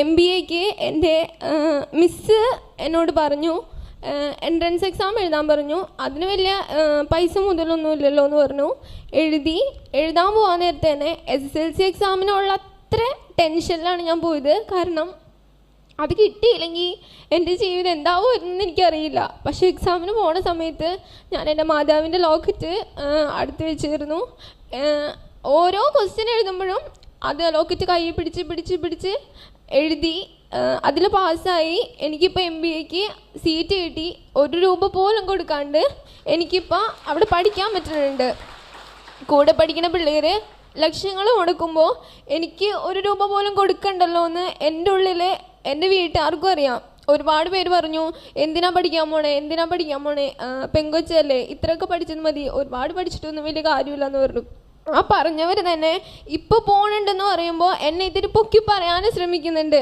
M B എക്ക് എന്റെ miss എന്നോട് പറഞ്ഞു എൻട്രൻസ് എക്സാം എഴുതാൻ പറഞ്ഞു. അതിന് വലിയ പൈസ മുതലൊന്നും ഇല്ലല്ലോ എന്ന് പറഞ്ഞു. എഴുതി എഴുതാൻ പോകാൻ നേരത്തെ തന്നെ എസ് എസ് എൽ സി എക്സാമിനുള്ള അത്ര ടെൻഷനിലാണ് ഞാൻ പോയത്. കാരണം അത് കിട്ടിയില്ലെങ്കിൽ എന്റെ ജീവിതം എന്താവുമെന്ന് എനിക്കറിയില്ല. പക്ഷേ എക്സാമിന് പോണ സമയത്ത് ഞാൻ എന്റെ മാതാവിന്റെ ലോക്കറ്റ് അടുത്ത് വെച്ചിരുന്നു. ഓരോ ക്വസ്റ്റ്യൻ എഴുതുമ്പോഴും അത് ലോക്കറ്റ് കൈ പിടിച്ച് പിടിച്ച് പിടിച്ച് എഴുതി അതിൽ പാസ്സായി എനിക്കിപ്പോൾ എം ബി എക്ക് സീറ്റ് കിട്ടി. ഒരു രൂപ പോലും കൊടുക്കാണ്ട് എനിക്കിപ്പോൾ അവിടെ പഠിക്കാൻ പറ്റുന്നുണ്ട്. കൂടെ പഠിക്കുന്ന പിള്ളേർ ലക്ഷ്യങ്ങൾ മുടക്കുമ്പോൾ എനിക്ക് ഒരു രൂപ പോലും കൊടുക്കണ്ടല്ലോ എന്ന് എന്റെ ഉള്ളിൽ എന്റെ വീട്ടുകാർക്കും അറിയാം. ഒരുപാട് പേര് പറഞ്ഞു എന്തിനാ പഠിക്കാൻ പോണേ? എന്തിനാ പഠിക്കാൻ പോണേ? പെങ്കൊച്ചല്ലേ ഇത്രയൊക്കെ പഠിച്ചത് മതി. ഒരുപാട് പഠിച്ചിട്ടൊന്നും വലിയ കാര്യമില്ലെന്ന് പറഞ്ഞു. ആ പറഞ്ഞവർ തന്നെ ഇപ്പോൾ പോകണുണ്ടെന്ന് പറയുമ്പോൾ എന്നെ ഇതിൽ പൊക്കി പറയാനും ശ്രമിക്കുന്നുണ്ട്.